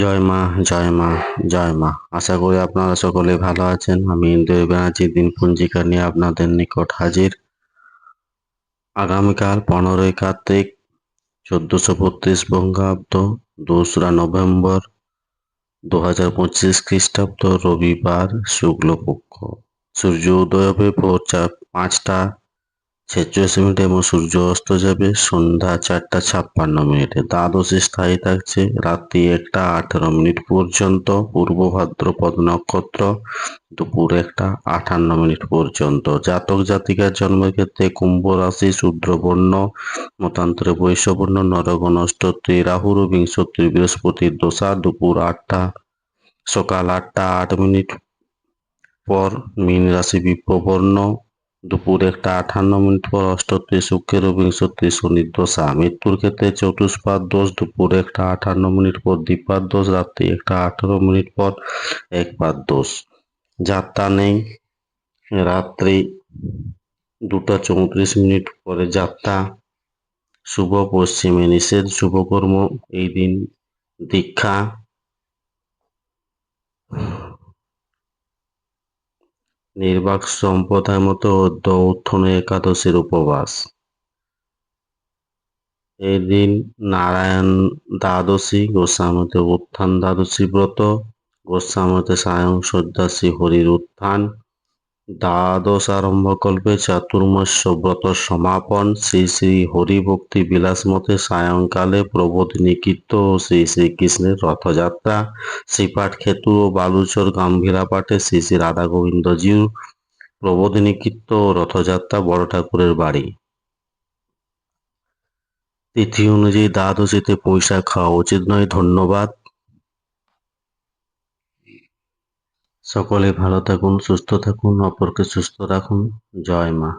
জয় মা জয় মা জয় মা। আশা করি আপনারা সকলে ভালো আছেন। আমি ইন্দ্রিয় ব্যানার্জি দিন পঞ্জিকা নিয়ে আপনাদের নিকট হাজির। আগামীকাল পনেরোই কার্তিক, চোদ্দশো বত্রিশ বঙ্গাব্দ, দোসরা নভেম্বর দু হাজার পঁচিশ খ্রিস্টাব্দ, রবিবার, শুক্লপক্ষ। সূর্য উদয় হবে ভোর চার, পাঁচটা। ছেচল্লিশ মিনিটে এবং সূর্য অস্ত যাবে, সন্ধ্যা চারটা ছাপ্পান্ন মিনিটে। দ্বাদশী স্থায়ী থাকছে রাত্রি একটা, আঠেরো মিনিট পর্যন্ত। পূর্ব ভাদ্রপদ নক্ষত্র দুপুর একটা আটান্ন মিনিট পর্যন্ত। জাতক জাতিকার জন্মের ক্ষেত্রে কুম্ভ রাশি শূদ্রবর্ণ, মতান্তরে বৈশ্যবর্ণ নরগণ অষ্টত্রী রাহুর বিংশত্রী বৃহস্পতির দশা দুপুর আটটা, সকাল আটটা, আট মিনিট পর মীন রাশি বিপ্রবর্ণ দুপুর একটা আটান্ন মিনিট পর অষ্টত্রি শুক্রের ও বিংশত্রি শনির দশা মৃত্যুর ক্ষেত্রে চতুষ্পাদ দোষ, দুপুর একটা আঠান্ন মিনিট পর দ্বিপাদ দোষ, রাত্রি একটা আঠারো মিনিট পর একপাদ দোষ। যাত্রা নেই। রাত্রি দুটা চৌত্রিশ মিনিট পরে যাত্রা। শুভ পশ্চিমে নিষেধ শুভকর্ম এই দিন দীক্ষা। নির্বাক সম্প্রদায় মতো দৌথন একাদশীর উপবাস। এই দিন নারায়ণ দ্বাদশী, গোস্বামীতে উত্থান দ্বাদশী ব্রত, গোস্বামীতে সায়ং সন্ন্যাসী হরির উত্থান দ্বাদশ আরম্ভকল্পে চাতুর্মাস্য ব্রত সমাপন। শ্রী শ্রী হরিভক্তি বিলাসমতে সায়ংকালে প্রবোধিনী কীর্ত ও শ্রী শ্রীকৃষ্ণের রথযাত্রা। শ্রীপাঠ খেতু ও বালুচর গাম্ভীরা পাঠে শ্রী শ্রী রাধা গোবিন্দজিউ প্রবোধিনী কীর্ত ও রথযাত্রা বড় ঠাকুরের বাড়ি। তিথি অনুযায়ী দ্বাদশীতে পয়সা খাওয়া উচিত নয়, ধন্যবাদ। সকলে ভালো থাকুন সুস্থ থাকুন অপরকে সুস্থ রাখুন। জয় মা।